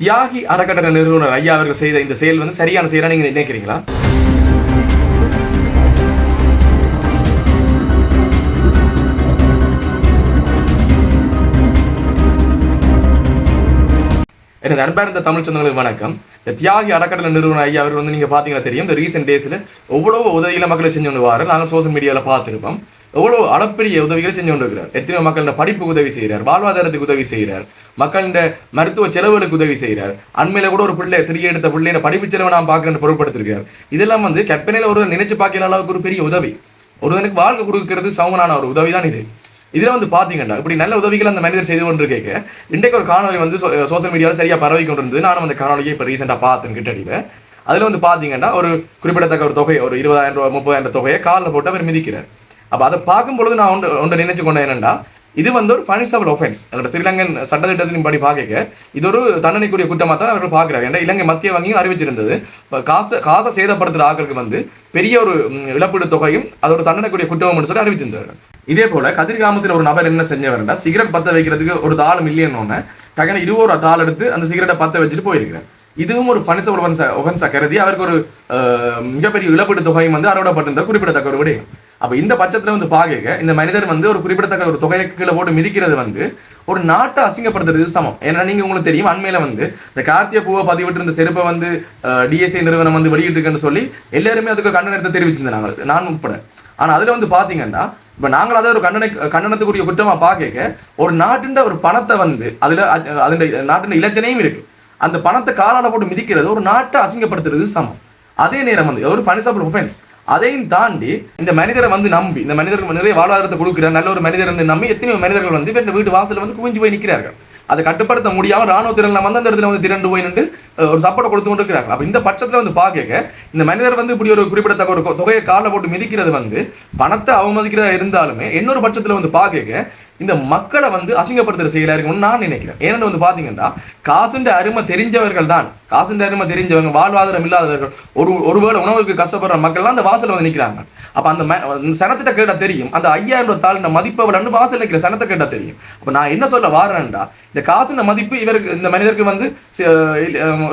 தியாகி அறக்கட்டளை நிறுவனர் ஐயா அவர்கள் செய்த இந்த செயல் வந்து சரியான செயலாக நீங்கள் நினைக்கிறீங்களா? எனது அன்பார்ந்த தமிழ் சொந்தங்களுக்கு வணக்கம். இந்த தியாகி அறக்கட்டளை நிறுவனம் ஐயா அவர் வந்து நீங்கள் பார்த்தீங்கன்னா தெரியும். இந்த ரீசெண்ட் டேஸில் எவ்வளவு உதவிகளை மக்களை செஞ்சு கொண்டு வார நாங்கள் சோஷியல் மீடியாவில் பார்த்துருப்போம். எவ்வளவு அளப்பெரிய உதவிகளை செஞ்சு கொண்டு இருக்கிறார். எத்தனையோ மக்களோட படிப்புக்கு உதவி செய்கிறார் வாழ்வாதாரத்துக்கு உதவி செய்கிறார் மக்களோட மருத்துவ செலவுகளுக்கு உதவி செய்கிறார். அண்மையில கூட ஒரு பிள்ளை திரிய எடுத்த பிள்ளையில படிப்பு செலவை நான் பார்க்கறேன்னு பொருட்படுத்திருக்கார். இதெல்லாம் வந்து கற்பனையில ஒருவர் நினைச்சு பார்க்கிற அளவுக்கு ஒரு பெரிய உதவி. ஒருவனுக்கு வாழ்க்கை கொடுக்கிறது சமமான ஒரு உதவி தான் இது. இதுல வந்து பாத்தீங்கன்னா இப்படி நல்ல உதவிகள் அந்த மனிதர் செய்து கொண்டு கேட்க இன்றைக்கு ஒரு காணொலி வந்து சோசியல் மீடியாவில் சரியா பரவி கொண்டு இருந்தது நானும் அந்த காணொலியை இப்போ ரீசெண்டாக பார்த்தேன் கிட்டடியில் அதுல வந்து பாத்தீங்கன்னா ஒரு குறிப்பிடத்தக்க ஒரு தொகை ஒரு இருபதாயிரம் ரூபாய் முப்பதாயிரம் தொகையை காலில் போட்டு அவர் மிதிக்கிறார். அப்போ அதை பார்க்கும் பொழுது நான் ஒன்று ஒன்று நினைச்சு கொண்டேன் என்னென்னா இது வந்து ஒரு பனிஷபிள் ஒஃபென்ஸ் அதோட ஸ்ரீலங்கன் சட்டத்திட்டத்தின் படி பார்க்க இது ஒரு தண்டனைக்குரிய குற்றமாக தான் அவர்கள் பார்க்குறாங்க ஏன்னா இலங்கை மத்திய வங்கியும் அறிவிச்சிருந்தது. இப்போ காசை காசை சேதப்படுத்துகிற ஆக்களுக்கு வந்து பெரிய ஒரு இழப்பீடு தொகையும் அது ஒரு தண்டனைக்குரிய குற்றம்னு சொல்லி அறிவிச்சிருந்தாரு இதே போல கதிர் கிராமத்தில் ஒரு நபர் என்ன செஞ்சவர்னா சிகரெட் பற்ற வைக்கிறதுக்கு ஒரு தாள் மில்லியன் ஒன்று டக்குனு இருபது ரூபா தாள் எடுத்து அந்த சிகரெட்டை பற்ற வச்சுட்டு போயிருக்கிறேன் இதுவும் ஒரு பனிச ஒஃபென்ஸ் கருதி அவருக்கு ஒரு மிகப்பெரிய இழப்பீடு தொகையும் வந்து அறவிடப்பட்டிருந்த குறிப்பிடத்தக்க ஒரு விடயம் அப்போ இந்த பட்சத்தில் வந்து பாக்க இந்த மனிதர் வந்து ஒரு குறிப்பிடத்தக்க ஒரு தொகையை கீழே போட்டு மிதிக்கிறது வந்து ஒரு நாட்டை அசிங்கப்படுத்துறது சமம். ஏன்னா நீங்க உங்களுக்கு தெரியும் அண்மையில் வந்து இந்த கார்த்திய பூவை பதிவிட்டு இருந்த செருப்பை வந்து டிஎஸ்ஐ நிறுவனம் வந்து வெளியிட்டிருக்குன்னு சொல்லி எல்லாருமே அதுக்கு கண்டனத்தை நாங்கள். நான் உட்பட. ஆனால் அதுல வந்து பார்த்தீங்கன்னா இப்போ நாங்கள் அதை ஒரு கண்டன கண்டனத்துக்குரிய குற்றமா பார்க்க ஒரு நாட்டின் ஒரு பணத்தை வந்து அதில் அ- நாட்டின் இலச்சனையும் இருக்குது அந்த பணத்தை காலால போட்டு மிதிக்கிறது ஒரு நாட்டை அசிங்கப்படுத்துறது சமம். அதே நேரம் வந்து ஒரு பனிசபிள் ஒஃபென்ஸ் அதையும் தாண்டி இந்த மனிதரை வந்து நம்பி இந்த மனிதருக்கு நிறைய வாழ்வாதாரத்தை கொடுக்குற நல்ல ஒரு மனிதர் நம்பி எத்தனையோ மனிதர்கள் வந்து இவருடைய வீட்டு வாசலில் வந்து குவிஞ்சு போய் நிற்கிறார்கள் அதை கட்டுப்படுத்த முடியாமல் ராணுவ திறன் வந்து அந்த இடத்துல வந்து திரண்டு போய் நின்று ஒரு சப்போர்ட் கொடுத்து கொண்டு இருக்கிறார்கள் அப்போ இந்த பட்சத்தில் வந்து பார்க்க இந்த மனிதர் வந்து இப்படி ஒரு குறிப்பிடத்தக்க ஒரு தொகையை காலை போட்டு மிதிக்கிறது வந்து பணத்தை அவமதிக்கிறதா இருந்தாலுமே இன்னொரு பட்சத்தில் வந்து பார்க்க இந்த மக்களை வந்து அசிங்கப்படுத்துகிற செயலாக இருக்கும்னு நான் நினைக்கிறேன். ஏன்னு வந்து பார்த்தீங்கன்னா காசுன்ற அருமை தெரிஞ்சவர்கள் தான். காசுன்ற அருமை தெரிஞ்சவங்க வாழ்வாதாரம் இல்லாதவர்கள் ஒரு ஒருவேளை உணவுக்கு கஷ்டப்படுற மக்கள்லாம் அந்த வாசலில் வந்து நிக்கிறாங்க. அப்போ அந்த சனத்திட்ட கேட்டால் தெரியும். அந்த ஐயாயிரம் ரூபாய் தாள் மதிப்பு வாசல் நிற்கிற சனத்தை கேட்டால் தெரியும். அப்போ நான் என்ன சொல்ல வாரேன்டா இந்த காசுன்ற மதிப்பு இவருக்கு இந்த மனிதருக்கு வந்து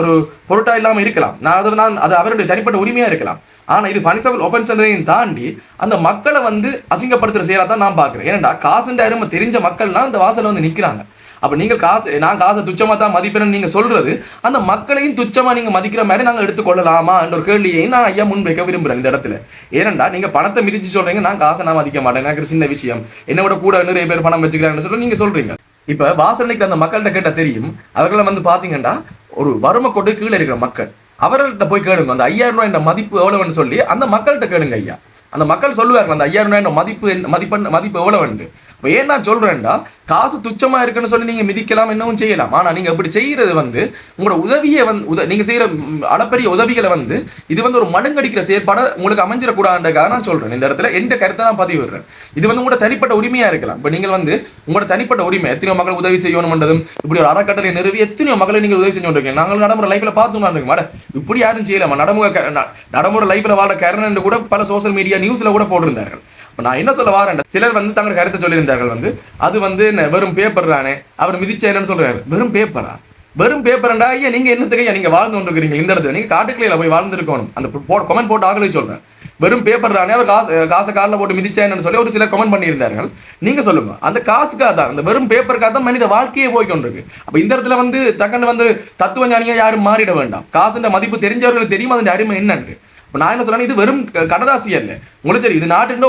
ஒரு பொருட்டா இல்லாமல் இருக்கலாம். நான் அதை நான் அது அவருடைய தனிப்பட்ட உரிமையா இருக்கலாம். ஆனால் இது ஃபனிசபிள் ஒஃபென்ஸ் தாண்டி அந்த மக்களை வந்து அசிங்கப்படுத்துற செயலாக தான் நான் பாக்குறேன். ஏன்டா காசுன்ற அருமை தெரிஞ்ச மக்கள்லாம் அந்த வாசலில் வந்து நிற்கிறாங்க அப்போ நீங்கள் காசு நான் காசை துச்சமாக தான் மதிப்பேன்னு நீங்கள் சொல்கிறது அந்த மக்களையும் துச்சமாக நீங்கள் மதிக்கிற மாதிரி நாங்கள் எடுத்துக்கொள்ளலாமா என்ற ஒரு கேள்வியையும் நான் ஐயா முன்வைக்க விரும்புறேன் இந்த இடத்துல. ஏனண்டா நீங்கள் பணத்தை மிதிச்சு சொல்கிறீங்க நான் காசை நான் மதிக்க மாட்டேன் எனக்கு சின்ன விஷயம். என்னோட கூட நிறைய பேர் பணம் வச்சுக்கிறாங்கன்னு சொல்லி நீங்கள் சொல்கிறீங்க இப்போ வாசல் நிற்கிற அந்த மக்கள்கிட்ட கேட்டா தெரியும் அவர்களை வந்து பார்த்தீங்கன்னா ஒரு வறுமை கொண்டு கீழே இருக்கிற மக்கள். அவர்கள்ட்ட போய் கேளுங்க அந்த ஐயாயிரம் ரூபாய் இந்த மதிப்பு எவ்வளவுன்னு சொல்லி அந்த மக்கள்கிட்ட கேளுங்க ஐயா. அந்த மக்கள் சொல்லுவார்கள் அந்த ஐயாயிரம் ரூபாய் மதிப்பு மதிப்பெண் மதிப்பு எவ்வளவுண்டு இப்போ ஏன் நான் சொல்றேன்டா? காசு துச்சமா இருக்குன்னு சொல்லி நீங்க மிதிக்கலாம் என்னவும் செய்யலாம். ஆனா நீங்க அப்படி செய்யறது வந்து உங்களோட உதவியை வந்து உத நீங்க செய்யற அளப்பரிய உதவிகளை வந்து இது வந்து ஒரு மடங்கடிக்கிற செயற்பாடை உங்களுக்கு அமைஞ்சிடக்கூடாதுன்றக்காக நான் சொல்றேன். இந்த இடத்துல எந்த கருத்தை நான் பதிவிடுறேன் இது வந்து உங்களோட தனிப்பட்ட உரிமையா இருக்கலாம். இப்போ நீங்கள் வந்து உங்களோட தனிப்பட்ட உரிமை எத்தனையோ மக்கள் உதவி செய்யணும்ன்றதும் இப்படி ஒரு அறக்கட்டளை நிறுவி எத்தனையோ மக்களை நீங்க உதவி செஞ்சு நாங்கள் நடைமுறை லைஃப்ல பார்த்தோம்னா இருக்கு மேடம் இப்படி யாரும் செய்யலாமா நடைமுறை க- நடைமுறை லைஃப்ல வாழ கரணன் கூட பல சோஷியல் மீடியா நியூஸ்ல கூட போட்டிருந்தார்கள். நான் என்ன சொல்ல வரேன் சிலர் வந்து தங்களோட கருத்தை சொல்லியிருந்தார்கள் வந்து அது வந்து என்ன? வெறும் பேப்பர் தானே? அவர் மிதிச்ச என்னன்னு சொல்றாரு. வெறும் பேப்பரா வெறும் பேப்பர்ண்டா ஐயா நீங்க என்னத்துக்கு ஐயா நீங்க வாழ்ந்து கொண்டிருக்கிறீங்க இந்த இடத்துல. நீங்க காட்டுக்குள்ள போய் வாழ்ந்துருக்கணும். அந்த கமெண்ட் போட்டு ஆகலை சொல்றேன். வெறும் பேப்பர் தானே? அவர் காசு காசை காரில் போட்டு மிதிச்சேன்னு சொல்லி ஒரு சில கமெண்ட் பண்ணியிருந்தார்கள். நீங்க சொல்லுங்க. அந்த காசுக்காக தான் அந்த வெறும் பேப்பருக்காக தான் மனித வாழ்க்கையே போய் கொண்டிருக்கு. அப்ப இந்த இடத்துல வந்து டக்குன்னு வந்து தத்துவ ஞானியா யாரும் மாறிட வேண்டாம். காசுன்ற மதிப்பு தெரிஞ்சவர்களுக்கு தெரியும். அதன் அருமை என்னன்னு இப்போ நான் என்ன சொல்றேன் இது வெறும் கடதாசி அல்ல. உங்களுக்கு சரி இது நாட்டின்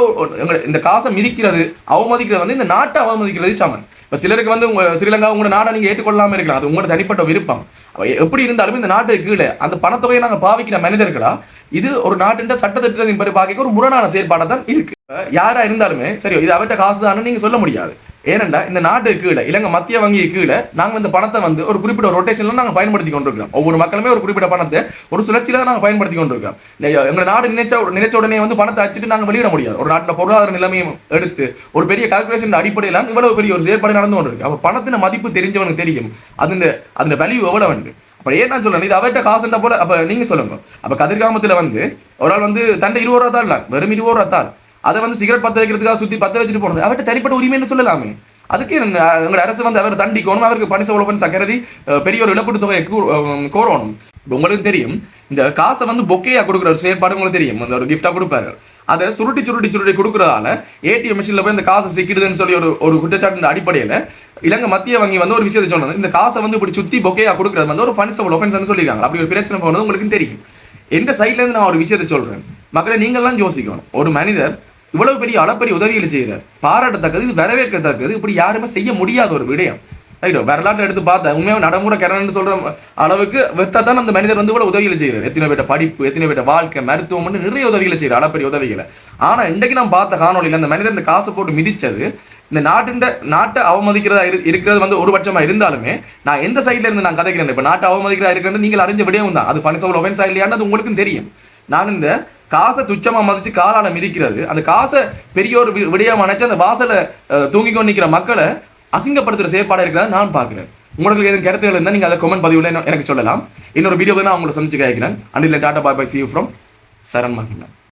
இந்த காசை மிதிக்கிறது அவமதிக்கிறது வந்து இந்த நாட்டை அவமதிக்கிறது சமன். இப்போ சிலருக்கு வந்து உங்க ஸ்ரீலங்கா உங்களோட நாடை நீங்கள் ஏற்றுக்கொள்ளாமல் இருக்கலாம். அது உங்களோட தனிப்பட்ட விருப்பம். எப்படி இருந்தாலும் இந்த நாட்டுக்கு கீழே அந்த பணத்தொகையை நாங்கள் பாவிக்கிற மனிதர்களா இது ஒரு நாட்டின் சட்டத்திட்டத்தின் பிறகு பார்க்க ஒரு முரணான செயற்பாடாக தான் இருக்கு. யாராக யாரா இருந்தாலுமே சரி இது அவர்கிட்ட காசு தானே நீங்கள் சொல்ல முடியாது. ஏனண்டா இந்த நாட்டு கீழே இலங்கை மத்திய வங்கி கீழே நாங்கள் இந்த பணத்தை வந்து ஒரு குறிப்பிட்ட ரொட்டேஷன்ல நாங்கள் பயன்படுத்தி கொண்டிருக்கிறோம். ஒவ்வொரு மக்களுமே ஒரு குறிப்பிட்ட பணத்தை ஒரு சுழற்சியில தான் நாங்கள் பயன்படுத்தி கொண்டிருக்கிறோம். எங்கள் எங்க நாடு நினைச்ச நினைச்ச உடனே வந்து பணத்தை அச்சுட்டு நாங்கள் வெளியிட முடியாது. ஒரு நாட்டில் பொருளாதார நிலைமையும் எடுத்து ஒரு பெரிய கால்குலேஷன் அடிப்படையில் இவ்வளவு பெரிய ஒரு செயற்பாடு நடந்து கொண்டிருக்கு. அப்போ பணத்தின மதிப்பு தெரிஞ்சவனுக்கு தெரியும். அதுல அதோட வேல்யூ எவ்வளவு வந்து அப்போ ஏன் நான் சொல்லணும் இது அவர்கிட்ட காசுன்ற போல அப்போ நீங்க சொல்லுங்க. அப்போ கதிர்காமத்தில் வந்து ஒரு ஆள் வந்து தண்டை இருபது ரூபா தான் இல்லை வெறும் இருபது ரூபா தான். அதை வந்து சிகரெட் பத்த வைக்கிறதுக்காக சுத்தி பத்த வச்சுட்டு போனது. அவர்கிட்ட தனிப்பட்ட உரிமைன்னு சொல்லலாமே. அதுக்கு எங்களோட அரசு வந்து அவர் தண்டிக்கணும். அவருக்கு பணி உழவன் சக்கரதி பெரிய ஒரு இழப்பீட்டு தொகையை கோரணும். உங்களுக்கு தெரியும் இந்த காசை வந்து பொக்கையா கொடுக்குற ஒரு செயற்பாடு உங்களுக்கு தெரியும். அந்த ஒரு கிஃப்டா கொடுப்பாரு. அதை சுருட்டி சுருட்டி சுருட்டி கொடுக்குறதால ஏடிஎம் மிஷினில் போய் இந்த காசை சிக்கிடுதுன்னு சொல்லி ஒரு ஒரு குற்றச்சாட்டின் அடிப்படையில் இலங்கை மத்திய வங்கி வந்து ஒரு விஷயத்தை சொன்னது. இந்த காசை வந்து இப்படி சுத்தி பொக்கையா கொடுக்குறது வந்து ஒரு பனிசபிள் ஒஃபென்ஸ்னு சொல்லியிருக்காங்க. அப்படி ஒரு பிரச்சனை போனது உங்களுக்கு தெரியும். எந்த சைட்லேருந்து நான் ஒரு விஷயத்தை சொல்கிறேன் மக்களை நீங்கள்லாம் யோசிக்கணும். ஒரு மனிதர் இவ்வளவு பெரிய அளப்பரிய உதவிகளை செய்கிறார். பாராட்டத்தக்கது இது வரவேற்கத்தக்கது. இப்படி யாருமே செய்ய முடியாத ஒரு விடயம். ரைட்டோ வரலாற்றை எடுத்து பார்த்தேன் உண்மையாக நடைமுறை கரணன்னு சொல்கிற அளவுக்கு வெத்தா தான் அந்த மனிதர் வந்து கூட உதவிகளை செய்கிறார். எத்தனை பேட்ட படிப்பு எத்தனை பேட்ட வாழ்க்கை மருத்துவம் நிறைய உதவிகளை செய்கிறார் அளப்பரிய உதவிகளை. ஆனால் இன்றைக்கு நான் பார்த்த காணொலியில் அந்த மனிதர் இந்த காசை போட்டு மிதித்தது இந்த நாட்டின் நாட்டை அவமதிக்கிறதா இரு இருக்கிறது வந்து ஒரு பட்சமாக இருந்தாலுமே நான் எந்த சைட்ல இருந்து நான் கதைக்கிறேன்? இப்போ நாட்டை அவமதிக்கிறதா இருக்கிறது நீங்கள் அறிஞ்ச விடயம் தான் அது ஃபனிசோல் ஒஃபென்ஸா இல்லையான்னு அது உங்களுக்கும் தெரியும். நான் இந்த காசை துச்சமாக மதித்து காலால் மிதிக்கிறது அந்த காசை பெரிய ஒரு வி- விடயம் நினைச்சு அந்த வாசலை தூங்கி கொண்டு நிற்கிற மக்களை அசிங்கப்படுத்துகிற செயற்பாடு இருக்கிறதா நான் பார்க்குறேன். உங்களுக்கு எதுவும் கருத்துகள் இருந்தால் நீங்கள் அதை கமெண்ட் பதிவில் எனக்கு சொல்லலாம். இன்னொரு வீடியோ நான் உங்களை சந்திச்சு கேட்கிறேன் until tata bye bye see from Saran Magizhnthan